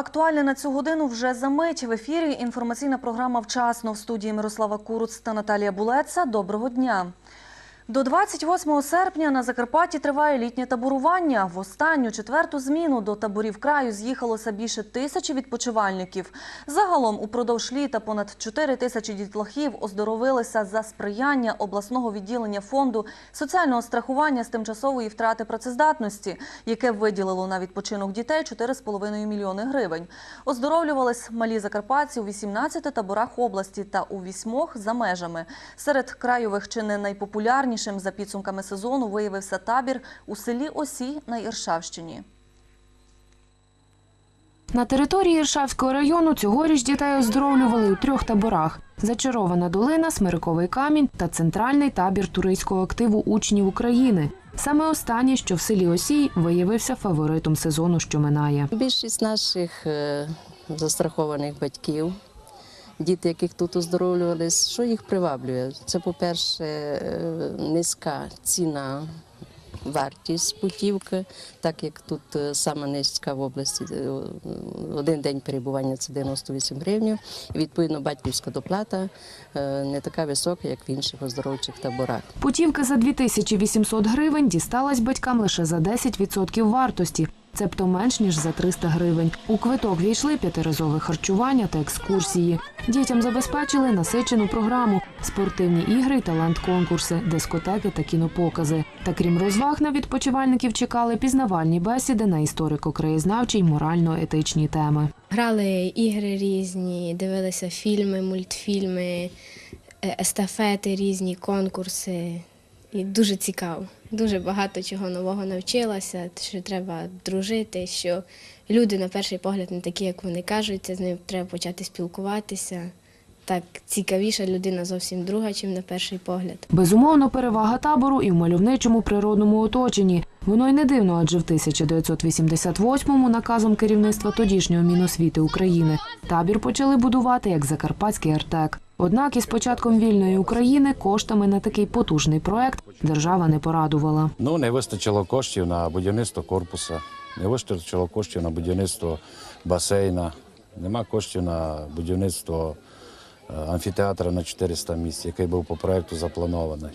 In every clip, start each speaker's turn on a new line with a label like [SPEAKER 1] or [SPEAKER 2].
[SPEAKER 1] Актуальне на цю годину вже за мить. В ефірі інформаційна програма «Вчасно» в студії Мирослава Куруц та Наталія Булеца. Доброго дня. До 28 серпня на Закарпатті триває літнє таборування. В останню четверту зміну до таборів краю з'їхалося більше тисячі відпочивальників. Загалом упродовж літа понад 4 тисячі дітлахів оздоровилися за сприяння обласного відділення фонду соціального страхування з тимчасової втрати працездатності, яке виділило на відпочинок дітей 4,5 мільйони гривень. Оздоровлювались малі закарпатці у 18 таборах області та у вісьмох за межами. Серед крайових чи не найпопулярнішим за підсумками сезону виявився табір у селі Осій на Іршавщині.
[SPEAKER 2] На території Іршавського району цьогоріч дітей оздоровлювали у трьох таборах: Зачарована долина, Смириковий камінь та центральний табір туристського активу учнів України. Саме останній, що в селі Осій, виявився фаворитом сезону, що минає.
[SPEAKER 3] Більшість наших е, застрахованих батьків, діти, яких тут оздоровлювались, що їх приваблює? Це, по-перше, е, низька ціна. Вартість путівки, так як тут е, саме низька в області, е, один день перебування це 98 гривень. Відповідно, батьківська доплата не така висока, як в інших оздоровчих таборах.
[SPEAKER 2] Путівка за 2800 гривень дісталась батькам лише за 10% вартості, цебто менш ніж за 300 гривень. У квиток війшли п'ятиразове харчування та екскурсії. Дітям забезпечили насичену програму, спортивні ігри талант-конкурси, дискотеки та кінопокази. Та крім розваг на відпочивальників чекали пізнавальні бесіди на історико-краєзнавчі й морально-етичні теми.
[SPEAKER 4] Грали ігри різні, дивилися фільми, мультфільми, е, естафети різні, конкурси. І дуже цікаво. Дуже багато чого нового навчилася, що треба дружити, що люди на перший погляд не такі, як вони кажуть, з ними треба почати спілкуватися. Так цікавіша людина зовсім друга, чим на перший погляд.
[SPEAKER 2] Безумовно, перевага табору і в мальовничому природному оточенні. Воно й не дивно, адже в 1988-му наказом керівництва тодішнього Міносвіти України табір почали будувати як Закарпатський артек. Однак із початком вільної України коштами на такий потужний проект держава не порадувала.
[SPEAKER 5] Ну, не вистачило коштів на будівництво корпуса, не вистачило коштів на будівництво басейна, нема коштів на будівництво е, амфітеатра на 400 місць, який був по проекту запланований.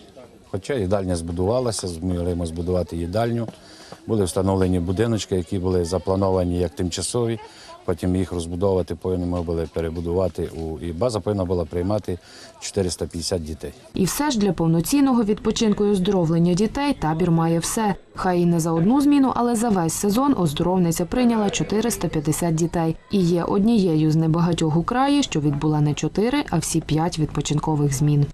[SPEAKER 5] Хоча їдальня збудувалася, змогли збудувати їдальню. Були встановлені будиночки, які були заплановані як тимчасові. Потім їх розбудовувати повинні були перебудувати. У... І база повинна була приймати 450 дітей.
[SPEAKER 2] І все ж для повноцінного відпочинку і оздоровлення дітей табір має все. Хай і не за одну зміну, але за весь сезон оздоровниця прийняла 450 дітей і є однією з небагатьох у краї, що відбула не 4, а всі 5 відпочинкових змін.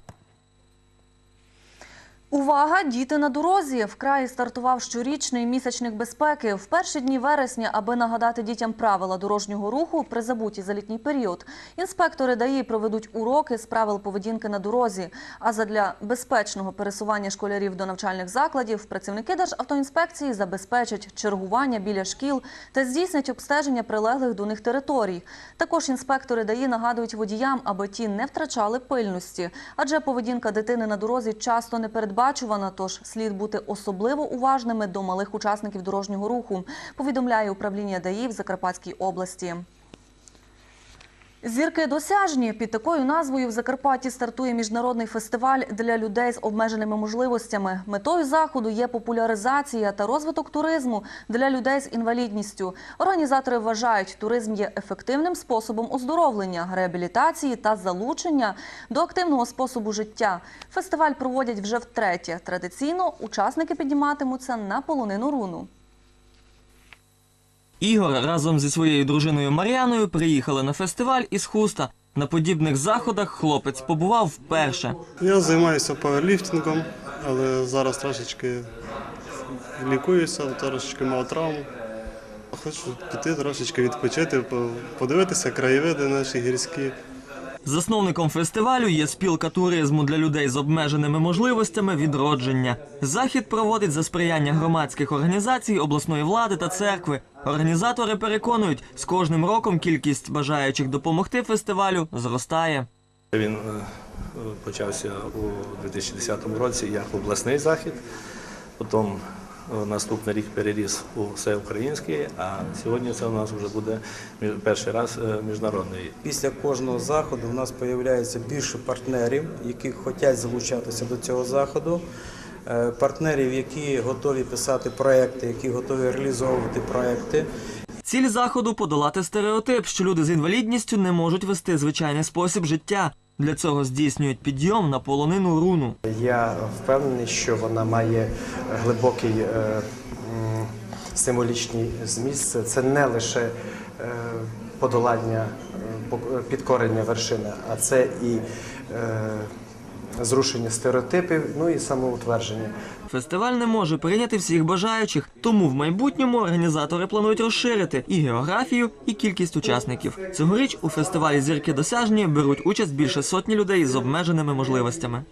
[SPEAKER 1] Увага! Діти на дорозі! В краї стартував щорічний місячник безпеки. В перші дні вересня, аби нагадати дітям правила дорожнього руху при забуті за літній період, інспектори ДАІ проведуть уроки з правил поведінки на дорозі. А задля безпечного пересування школярів до навчальних закладів працівники Державтоінспекції забезпечать чергування біля шкіл та здійснять обстеження прилеглих до них територій. Також інспектори ДАІ нагадують водіям, аби ті не втрачали пильності, адже поведінка дитини на дорозі часто не передбачувана, тож слід бути особливо уважними до малих учасників дорожнього руху, повідомляє управління ДАІ в Закарпатській області. Зірки досяжні під такою назвою в Закарпатті стартує міжнародний фестиваль для людей з обмеженими можливостями. Метою заходу є популяризація та розвиток туризму для людей з інвалідністю. Організатори вважають, туризм є ефективним способом оздоровлення, реабілітації та залучення до активного способу життя. Фестиваль проводять вже втретє. Традиційно учасники підніматимуться на полонину руну.
[SPEAKER 6] Ігор разом зі своєю дружиною Мар'яною приїхали на фестиваль із Хуста. На подібних заходах хлопець побував вперше.
[SPEAKER 7] Я займаюся пауерліфтингом, але зараз трошечки лікуюся, трошечки мав травму. Хочу піти трошечки відпочити, по- подивитися краєвиди наші гірські.
[SPEAKER 6] Засновником фестивалю є спілка туризму для людей з обмеженими можливостями відродження. Захід проводить за сприяння громадських організацій, обласної влади та церкви. Організатори переконують, з кожним роком кількість бажаючих допомогти фестивалю зростає.
[SPEAKER 8] Він е, почався у 2010 році як обласний захід, потім наступний рік переріс у всеукраїнський, а сьогодні це у нас вже буде перший раз е, міжнародний.
[SPEAKER 9] Після кожного заходу в нас з'являється більше партнерів, які хочуть залучатися до цього заходу. Е, Партнерів, які готові писати проекти, які готові реалізовувати проекти.
[SPEAKER 6] Ціль заходу подолати стереотип, що люди з інвалідністю не можуть вести звичайний спосіб життя. Для цього здійснюють підйом на полонину руну.
[SPEAKER 10] Я впевнений, що вона має глибокий е, символічний зміст. Це не лише е, подолання е, підкорення вершини, а це і зрушення стереотипів, ну і самоутвердження.
[SPEAKER 6] Фестиваль не може прийняти всіх бажаючих, тому в майбутньому організатори планують розширити і географію, і кількість учасників. Цьогоріч у фестивалі Зірки досяжні беруть участь більше сотні людей з обмеженими можливостями.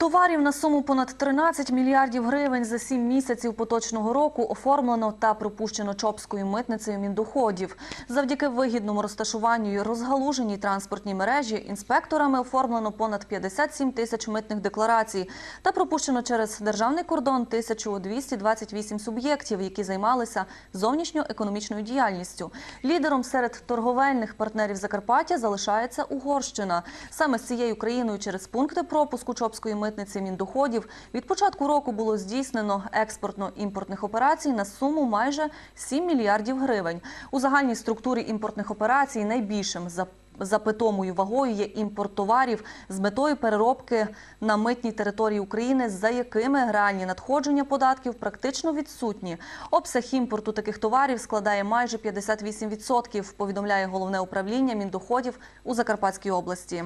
[SPEAKER 1] Товарів на суму понад 13 мільярдів гривень за 7 місяців поточного року оформлено та пропущено Чопською митницею міндоходів. Завдяки вигідному розташуванню і розгалуженій транспортній мережі інспекторами оформлено понад 57 тисяч митних декларацій та пропущено через державний кордон 1228 суб'єктів, які займалися зовнішньоекономічною діяльністю. Лідером серед торговельних партнерів Закарпаття залишається Угорщина. Саме з цією країною через пункти пропуску Чопської митниці міндоходів від початку року було здійснено експортно-імпортних операцій на суму майже 7 мільярдів гривень. У загальній структурі імпортних операцій найбільшим за Запитомою вагою є імпорт товарів з метою переробки на митній території України, за якими реальні надходження податків практично відсутні. Обсяг імпорту таких товарів складає майже 58%, повідомляє головне управління міндоходів у Закарпатській області.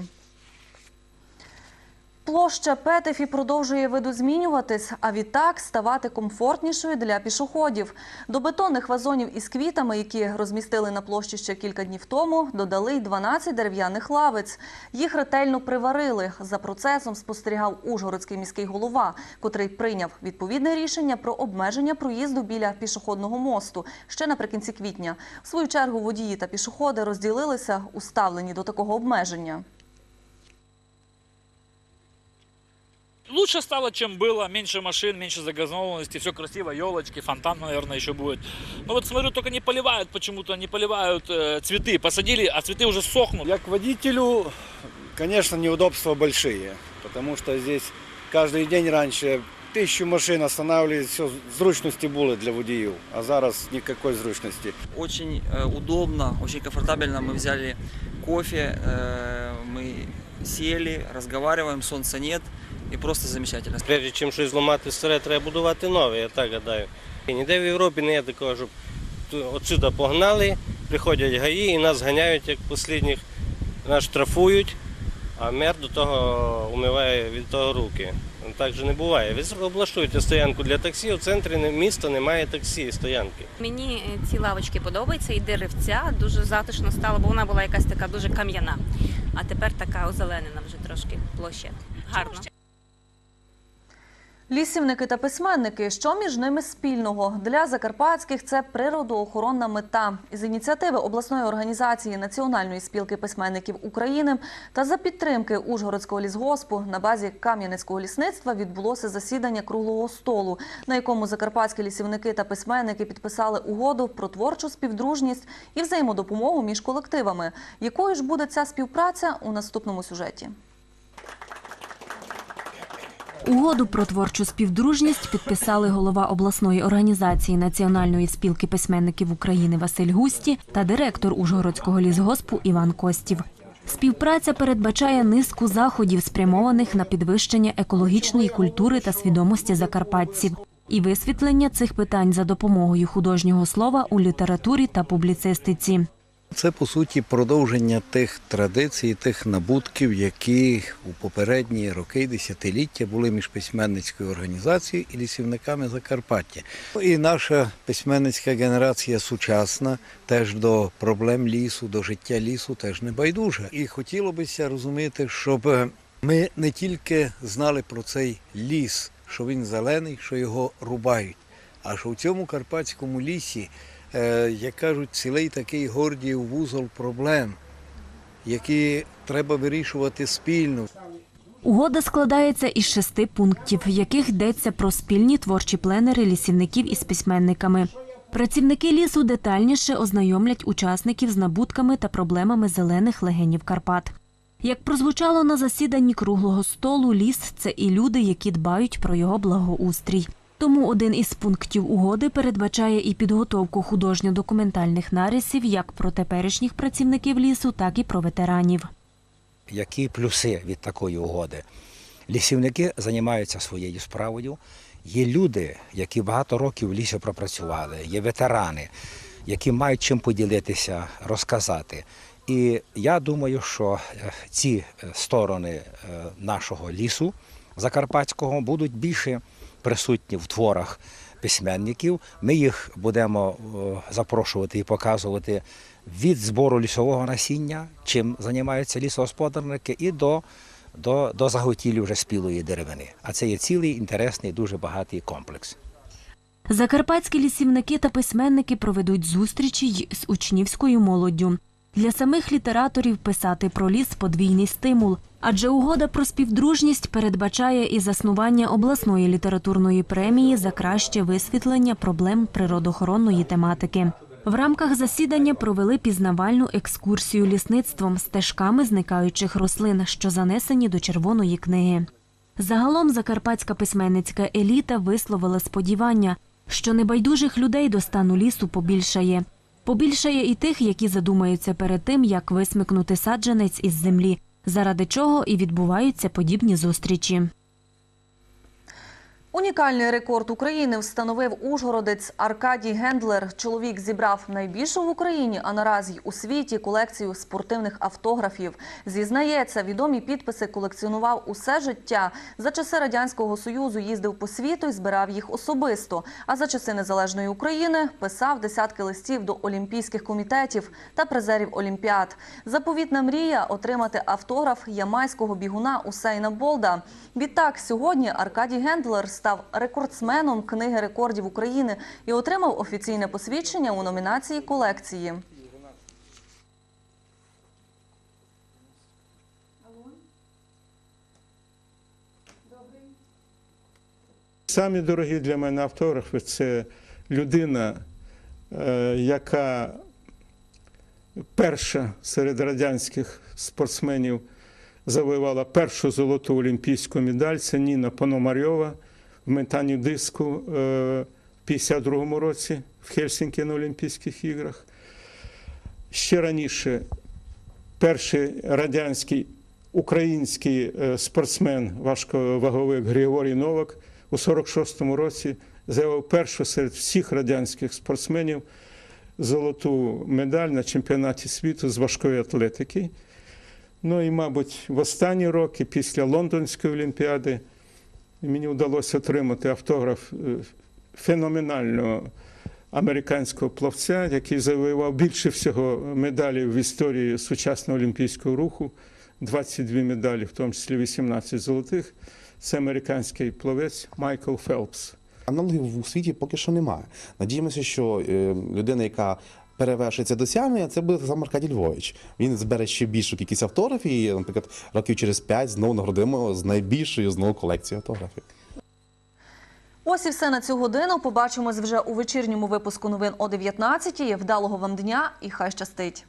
[SPEAKER 1] Площа Петефі продовжує видозмінюватись, а відтак ставати комфортнішою для пішоходів. До бетонних вазонів із квітами, які розмістили на площі ще кілька днів тому, додали й 12 дерев'яних лавиць. Їх ретельно приварили. За процесом спостерігав Ужгородський міський голова, котрий прийняв відповідне рішення про обмеження проїзду біля пішохідного мосту ще наприкінці квітня. В свою чергу водії та пішоходи розділилися у ставленні до такого обмеження.
[SPEAKER 11] Лучше стало, чем было, меньше машин, меньше загазованности, все красиво, елочки, фонтан, наверное, еще будет. Но вот смотрю, только не поливают почему-то, не поливают э, цветы. Посадили, а цветы уже сохнут.
[SPEAKER 12] Як водителю, конечно, неудобства большие, потому что здесь каждый день раньше тысячу машин останавливали, все, зручности були для водіїв, а зараз никакой зручности.
[SPEAKER 13] Очень э, удобно, очень комфортабельно. Мы взяли кофе, э, мы сели, разговариваем, солнца нет. И просто замечательно.
[SPEAKER 14] Прежде чим щось зламати старе, треба будувати нове, я так гадаю. І ніде в Європі не є такого, щоб отсюди погнали, приходять гаї і нас ганяють як послідніх, нас штрафують, а мер до того умиває від того руки. Так же не буває. Ви облаштуєте стоянку для таксі, у центрі міста немає таксі, стоянки.
[SPEAKER 15] Мені е, ці лавочки подобаються і деревця дуже затишно стало, бо вона була якась така дуже кам'яна. А тепер така озеленена вже трошки площа. Гарно.
[SPEAKER 1] Лісівники та письменники, що між ними спільного? Для закарпатських це природоохоронна мета. З ініціативи обласної організації Національної спілки письменників України та за підтримки Ужгородського лісгоспу на базі Кам'янецького лісництва відбулося засідання круглого столу, на якому закарпатські лісівники та письменники підписали угоду про творчу співдружність і взаємодопомогу між колективами. Якою ж буде ця співпраця у наступному сюжеті?
[SPEAKER 16] Угоду про творчу співдружність підписали голова обласної організації Національної спілки письменників України Василь Густі та директор Ужгородського лісгоспу Іван Костів. Співпраця передбачає низку заходів, спрямованих на підвищення екологічної культури та свідомості закарпатців, і висвітлення цих питань за допомогою художнього слова у літературі та публіцистиці.
[SPEAKER 17] Це по суті продовження тих традицій, тих набутків, які у попередні роки десятиліття були між письменницькою організацією і лісівниками Закарпаття. Ну, І наша письменницька генерація сучасна теж до проблем лісу, до життя лісу теж не байдужа. І хотілося б розуміти, щоб ми не тільки знали про цей ліс, що він зелений, що його рубають, а що в цьому карпатському лісі як кажуть, цілий такий гордіїв вузол проблем, які треба вирішувати спільно.
[SPEAKER 16] Угода складається із шести пунктів, в яких йдеться про спільні творчі пленери лісівників із письменниками. Працівники лісу детальніше ознайомлять учасників з набутками та проблемами зелених легенів Карпат. Як прозвучало на засіданні круглого столу, ліс це і люди, які дбають про його благоустрій. Тому один із пунктів угоди передбачає і підготовку художньо-документальних нарисів як про теперішніх працівників лісу, так і про ветеранів.
[SPEAKER 18] Які плюси від такої угоди? Лісівники займаються своєю справою. Є люди, які багато років в лісі пропрацювали, є ветерани, які мають чим поділитися, розказати. І я думаю, що е, ці е, сторони е, нашого лісу закарпатського будуть більше присутні в творах письменників. Ми їх будемо е, запрошувати і показувати від збору лісового насіння, чим займаються лісогосподарники, і до, до, до заготівлі вже спілої деревини. А це є цілий інтересний, дуже багатий комплекс.
[SPEAKER 16] Закарпатські лісівники та письменники проведуть зустрічі з учнівською молоддю. Для самих літераторів писати про ліс подвійний стимул, адже угода про співдружність передбачає і заснування обласної літературної премії за краще висвітлення проблем природоохоронної тематики. В рамках засідання провели пізнавальну екскурсію лісництвом стежками зникаючих рослин, що занесені до червоної книги. Загалом закарпатська письменницька еліта висловила сподівання, що небайдужих людей до стану лісу побільшає. Побільшає і тих, які задумаються перед тим, як висмикнути саджанець із землі, заради чого і відбуваються подібні зустрічі.
[SPEAKER 1] Унікальний рекорд України встановив ужгородець Аркадій Гендлер. Чоловік зібрав найбільшу в Україні, а наразі й у світі колекцію спортивних автографів. Зізнається, відомі підписи колекціонував усе життя. За часи радянського союзу їздив по світу і збирав їх особисто. А за часи незалежної України писав десятки листів до олімпійських комітетів та призерів олімпіад. Заповітна мрія отримати автограф ямайського бігуна Усейна Болда. Відтак сьогодні Аркадій Гендлер став рекордсменом книги рекордів України і отримав офіційне посвідчення у номінації колекції.
[SPEAKER 19] Самі дорогі для мене автографи це людина, е, яка перша серед радянських спортсменів завоювала першу золоту олімпійську медаль. Це Ніна Пономарьова в метанні диску е, в 52-му році в Хельсінкі на Олімпійських іграх. Ще раніше перший радянський український е, спортсмен важковаговик Григорій Новак у 46-му році завів першу серед всіх радянських спортсменів золоту медаль на чемпіонаті світу з важкої атлетики. Ну і, мабуть, в останні роки, після Лондонської олімпіади, мені вдалося отримати автограф е, феноменального американського плавця, який завоював більше всього медалей в історії сучасного олімпійського руху. 22 медалі, в тому числі 18 золотих. Це американський плавець Майкл Фелпс.
[SPEAKER 20] Аналогів у світі поки що немає. Надіємося, що е, людина, яка перевершить це досягнення, це буде сам Аркадій Львович. Він збере ще більшу кількість автографів і, наприклад, років через п'ять знову нагородимо з найбільшою знову колекцією автографів.
[SPEAKER 1] Ось і все на цю годину. Побачимось вже у вечірньому випуску новин о 19-й. Вдалого вам дня і хай щастить.